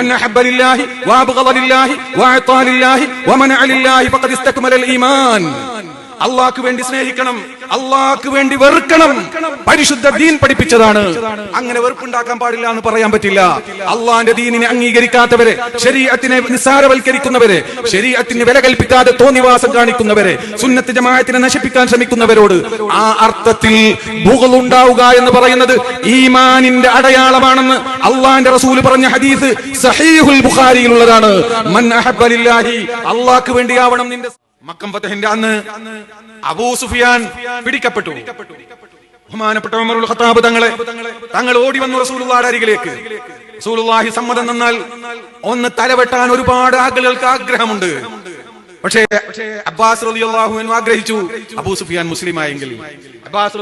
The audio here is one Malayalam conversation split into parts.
من أحب لله وأبغض لله وأعطى لله ومنع لله فقد استكمل الإيمان അള്ളാഹ്ക്ക് വേണ്ടി സ്നേഹിക്കണം അള്ളാഹ്ക്ക് വേണ്ടി വെറുക്കണം. പരിശുദ്ധ ദീൻ പഠിപ്പിച്ചതാണ്. അങ്ങനെ വെറുപ്പുണ്ടാക്കാൻ പാടില്ല എന്ന് പറയാൻ പറ്റില്ല. അള്ളാന്റെ ദീനിനെ അംഗീകരിക്കാത്തവരെ ശരീരത്തിനെ നിസ്സാരവൽക്കരിക്കുന്നവരെ ശരീരത്തിന് വില കൽപ്പിക്കാതെ തോന്നിവാസം കാണിക്കുന്നവരെ സുന്നത്ത് ജമായത്തിനെ നശിപ്പിക്കാൻ ശ്രമിക്കുന്നവരോട് ആ അർത്ഥത്തിൽ ഉണ്ടാവുക എന്ന് പറയുന്നത് ഈമാനിന്റെ അടയാളമാണെന്ന് അള്ളാന്റെ റസൂൽ പറഞ്ഞ ഹദീസ് സഹീഹുൽ ബുഖാരിയിലുള്ളതാണ്. മൻ അഹബ്ബ ലില്ലാഹി അള്ളാഹ്ക്ക് വേണ്ടിയാവണം നിന്റെ മക്കം ഫത്തഹിന്റെ അന്ന് അബൂ സുഫിയാൻ പിടിക്കപ്പെട്ടു. ബഹുമാനപ്പെട്ട ഉമറുൽ ഖത്താബ് തങ്ങളെ തങ്ങൾ ഓടി വന്നു റസൂലുള്ളാഹിയുടെ അരികിലേക്ക്. റസൂലുള്ളാഹി സമ്മതം തന്നാൽ ഒന്ന് തലവെട്ടാൻ ഒരുപാട് ആളുകൾക്ക് ആഗ്രഹമുണ്ട്. പക്ഷേ അബ്ബാസ് അൻഹു ആഗ്രഹിച്ചു അബൂ സുഫിയാൻ മുസ്ലിം ആയെങ്കിൽ അബ്ബാസ്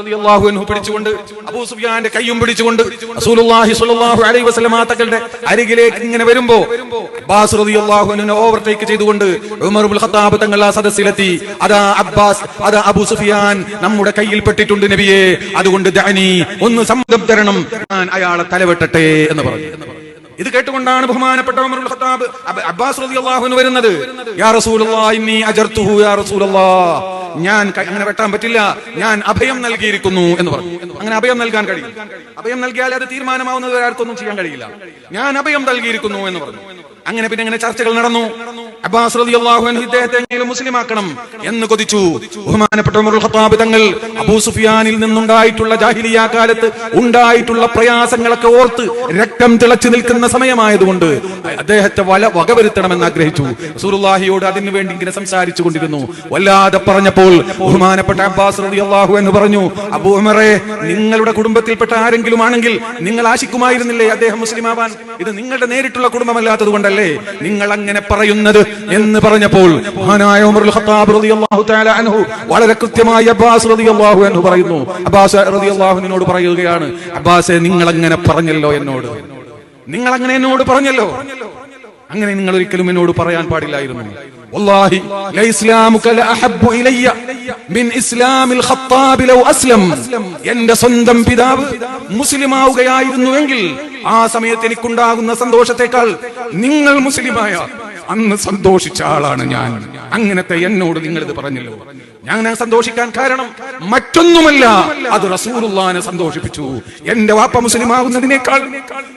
അൻഹു പിടിച്ചുകൊണ്ട് അബൂ സുഫിയാന്റെ കൈയും പിടിച്ചുകൊണ്ട് റസൂലുള്ളാഹി സ്വല്ലല്ലാഹു അലൈഹി വസല്ലം തങ്ങളുടെ അരികിലേക്ക് ഇങ്ങനെ വരുമ്പോ അബ്ബാസ് റളിയല്ലാഹു അൻഹുവിനെ ഓവർടേക്ക് ചെയ്തുകൊണ്ട് ഉമർ ഇബ്നുൽ ഖത്താബ് തങ്ങൾ ആ സദസ്സിലെത്തി. അതാ അബ്ബാസ് അതാ അബൂ സുഫിയാൻ നമ്മുടെ കയ്യിൽ പെട്ടിട്ടുണ്ട് നബിയെ അതുകൊണ്ട് ദഅനി ഒന്ന് സമ്മതം തരണം ഞാൻ അയാളെ തലവെട്ടട്ടെ എന്ന് പറഞ്ഞു. ഇത് കേട്ടുകൊണ്ടാണ് ബഹുമാനപ്പെട്ട ഉമർ ഖത്താബ് അബ- അബ്ബാസ് റളിയല്ലാഹു വരുന്നത്. യാ റസൂലുള്ളാഹി ഇന്നി അജർതുഹു യാ റസൂലുള്ളാഹ് ഞാൻ അങ്ങനെ വെട്ടാൻ പറ്റില്ല. ഞാൻ അഭയം നൽകിയിരിക്കുന്നു എന്ന് പറഞ്ഞു. അങ്ങനെ അഭയം നൽകാൻ കഴിയും അഭയം നൽകിയാൽ അത് തീരുമാനമാവുന്നത് ആർക്കൊന്നും ചെയ്യാൻ കഴിയില്ല. ഞാൻ അഭയം നൽകിയിരിക്കുന്നു എന്ന് പറഞ്ഞു. അങ്ങനെ പിന്നെ അങ്ങനെ ചർച്ചകൾ നടന്നു. അബ്ബാസ് ഇദ്ദേഹത്തെ എങ്ങനെയും മുസ്ലിം ആക്കണം എന്ന് കൊതിച്ചു. ബഹുമാനപ്പെട്ട ഖത്താബ് തങ്ങൾ അബൂ സുഫിയാനിൽ നിന്നുണ്ടായിട്ടുള്ള ജാഹിലിയ കാലത്ത് ഉണ്ടായിട്ടുള്ള പ്രയാസങ്ങളൊക്കെ ഓർത്ത് രക്തം തിളച്ചു നിൽക്കുന്ന സമയമായതുകൊണ്ട് അദ്ദേഹത്തെ വല വകവരുത്തണമെന്ന് ആഗ്രഹിച്ചു. സുറുല്ലാഹിയോട് അതിനു വേണ്ടി ഇങ്ങനെ സംസാരിച്ചു കൊണ്ടിരുന്നു. വല്ലാതെ പറഞ്ഞപ്പോൾ ബഹുമാനപ്പെട്ട അബ്ബാസ് റളിയല്ലാഹു എന്ന് പറഞ്ഞു അബൂ ഉമറെ നിങ്ങളുടെ കുടുംബത്തിൽപ്പെട്ട ആരെങ്കിലും ആണെങ്കിൽ നിങ്ങൾ ആശിക്കുമായിരുന്നില്ലേ അദ്ദേഹം മുസ്ലിമാവാൻ? ഇത് നിങ്ങളുടെ നേരിട്ടുള്ള കുടുംബമല്ലാത്തത് കൊണ്ടല്ലേ നിങ്ങൾ അങ്ങനെ പറയുന്നത്? എന്ന് പറഞ്ഞപ്പോൾ മഹാനായ ഉമറുൽ ഖത്താബ് റളിയല്ലാഹു തആല അൻഹു വളരെ കൃത്യമായി അബ്ബാസ് റളിയല്ലാഹു അൻഹു പറയുന്നു അബ്ബാസ് റളിയല്ലാഹുവിനോട് പറയുകയാണ് അബ്ബാസെ നിങ്ങൾ അങ്ങനെ പറഞ്ഞല്ലോ എന്നോട് നിങ്ങൾ അങ്ങനെ എന്നോട് പറഞ്ഞല്ലോ അങ്ങനെ നിങ്ങൾ ഒരിക്കലും എന്നോട് പറയാൻ പാടില്ലായിരുന്നു والله لإسلامك لأحب إلي من إسلام الخطاب لو أسلم എന്റെ സ്വന്തം പിതാവ് മുസ്ലിമാവുകയായിരുന്നുവെങ്കിൽ ആ സമയത്ത് എനിക്കുണ്ടാകുന്ന സന്തോഷത്തെക്കാൾ നിങ്ങൾ മുസ്ലിമായ അന്ന് സന്തോഷിച്ച ആളാണ് ഞാൻ. അങ്ങനത്തെ എന്നോട് നിങ്ങൾ ഇത് പറഞ്ഞല്ലോ? ഞാൻ സന്തോഷിക്കാൻ കാരണം മറ്റൊന്നുമല്ല. അത് റസൂലുള്ളാനെ സന്തോഷിപ്പിച്ചു. എന്റെ വാപ്പ മുസ്ലിം ആകുന്നതിനേക്കാൾ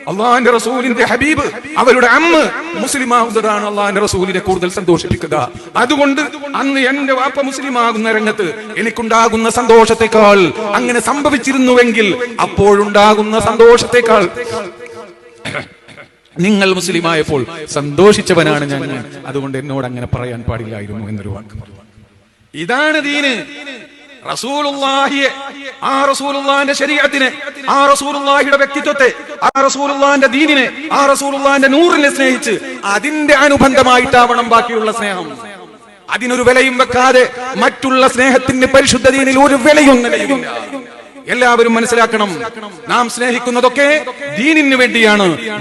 അള്ളാന്റെ റസൂലിന്റെ ഹബീബ് അവരുടെ അമ്മ മുസ്ലിം ആകുന്നതാണ് അള്ളാന്റെ റസൂലിനെ കൂടുതൽ സന്തോഷിപ്പിക്കുക. അതുകൊണ്ട് അന്ന് എന്റെ വാപ്പ മുസ്ലിം ആകുന്ന രംഗത്ത് എനിക്കുണ്ടാകുന്ന സന്തോഷത്തെക്കാൾ അങ്ങനെ സംഭവിച്ചിരുന്നുവെങ്കിൽ അപ്പോഴുണ്ടാകുന്ന സന്തോഷത്തെക്കാൾ നിങ്ങൾ മുസ്ലിമായപ്പോൾ സന്തോഷിച്ചവനാണ് ഞാൻ. അതുകൊണ്ട് എന്നോട് അങ്ങനെ പറയാൻ പാടില്ലായിരുന്നു എന്നൊരു വാക്ക് ഇതാണ് ദീന്. ആ റസൂലുള്ളാഹിന്റെ ആ വ്യക്തിത്വത്തെ ആ റസൂലുള്ളാഹിന്റെ ദീനിനെ ആ റസൂലുള്ളാഹിന്റെ നൂറിനെ സ്നേഹിച്ച് അതിന്റെ അനുബന്ധമായിട്ടാവണം ബാക്കിയുള്ള സ്നേഹം. അതിനൊരു വിലയും വെക്കാതെ മറ്റുള്ള സ്നേഹത്തിന് പരിശുദ്ധ ദീനിൽ ഒരു വിലയും നിലയില്ല എല്ലാവരും മനസ്സിലാക്കണം. നാം സ്നേഹിക്കുന്നതൊക്കെ ദീനിന് വേണ്ടിയാണ്.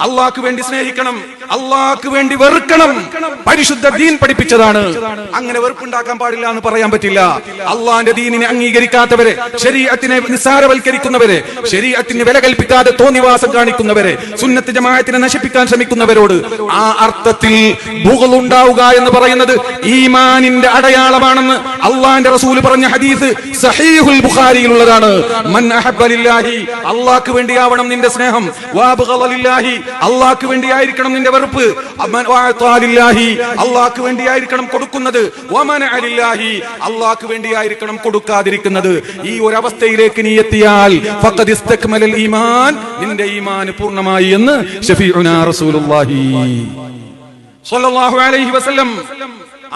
അള്ളാഹ്ക്ക് വേണ്ടി സ്നേഹിക്കണം. അള്ളാഹ്ക്ക് വേണ്ടി വെറുക്കണം. പരിശുദ്ധ ദീൻ പഠിപ്പിച്ചതാണ്. അങ്ങനെ വെറുപ്പുണ്ടാക്കാൻ പാടില്ല എന്ന് പറയാൻ പറ്റില്ല. അള്ളാന്റെ ദീനിനെ അംഗീകരിക്കാത്തവരെ ശരീരത്തിനെ നിസ്സാരവൽക്കരിക്കുന്നവരെ ശരീരത്തിന് വില കൽപ്പിക്കാതെ തോന്നിവാസം കാണിക്കുന്നവരെ സുന്നത്ത് ജമായത്തിനെ നശിപ്പിക്കാൻ ശ്രമിക്കുന്നവരോട് ആ അർത്ഥത്തിൽ ഉണ്ടാവുക എന്ന് പറയുന്നത് ഈമാനിന്റെ അടയാളമാണെന്ന് അള്ളാന്റെ റസൂൽ പറഞ്ഞ ഹദീസ് സഹീഹുൽ ബുഖാരിയിലുള്ളതാണ്. മൻ അഹബ്ബ ലില്ലാഹി അള്ളാഹ്ക്ക് വേണ്ടിയാവണം നിന്റെ സ്നേഹം. അള്ളാക്ക് അള്ളാഹ്ക്ക് വേണ്ടിയായിരിക്കണം നിന്റെ വെറുപ്പ്. അള്ളാഹ്ക്ക് വേണ്ടിയായിരിക്കണം കൊടുക്കുന്നത്. അള്ളാഹ്ക്ക് വേണ്ടിയായിരിക്കണം കൊടുക്കാതിരിക്കുന്നത്. ഈ ഒരു അവസ്ഥയിലേക്ക് നീ എത്തിയാൽ ഈമാൻ നിന്റെ ഈമാൻ പൂർണമായി എന്ന്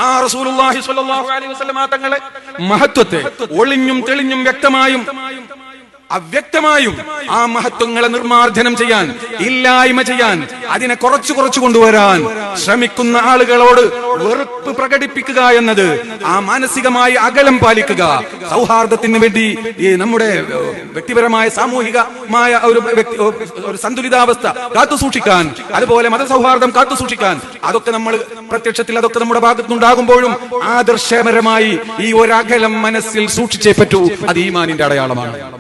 ആ റസൂലുള്ളാഹി സ്വല്ലല്ലാഹു അലൈഹി വസല്ലം തങ്ങളെ മഹത്വത്തെ ഒളിഞ്ഞും തെളിഞ്ഞും വ്യക്തമായും അവ്യക്തമായും ആ മഹത്വങ്ങളെ നിർമാർജനം ചെയ്യാൻ ഇല്ലായ്മ ചെയ്യാൻ അതിനെ കുറച്ചു കുറച്ചു കൊണ്ടുവരാൻ ശ്രമിക്കുന്ന ആളുകളോട് വെറുപ്പ് പ്രകടിപ്പിക്കുക എന്നത് ആ മാനസികമായി അകലം പാലിക്കുക. സൗഹാർദ്ദത്തിന് വേണ്ടി ഈ നമ്മുടെ വ്യക്തിപരമായ സാമൂഹികമായ ഒരു ഒരു സന്തുലിതാവസ്ഥ കാത്തു സൂക്ഷിക്കാൻ അതുപോലെ മതസൗഹാർദ്ദം കാത്തു സൂക്ഷിക്കാൻ അതൊക്കെ നമ്മൾ പ്രത്യക്ഷത്തിൽ അതൊക്കെ നമ്മുടെ ഭാഗത്തുനിന്നുണ്ടാകുമ്പോഴും ആദർശപരമായി ഈ ഒരകലം മനസ്സിൽ സൂക്ഷിച്ചേ പറ്റൂ. അത് ഈമാനിന്റെ അടയാളമാണ്.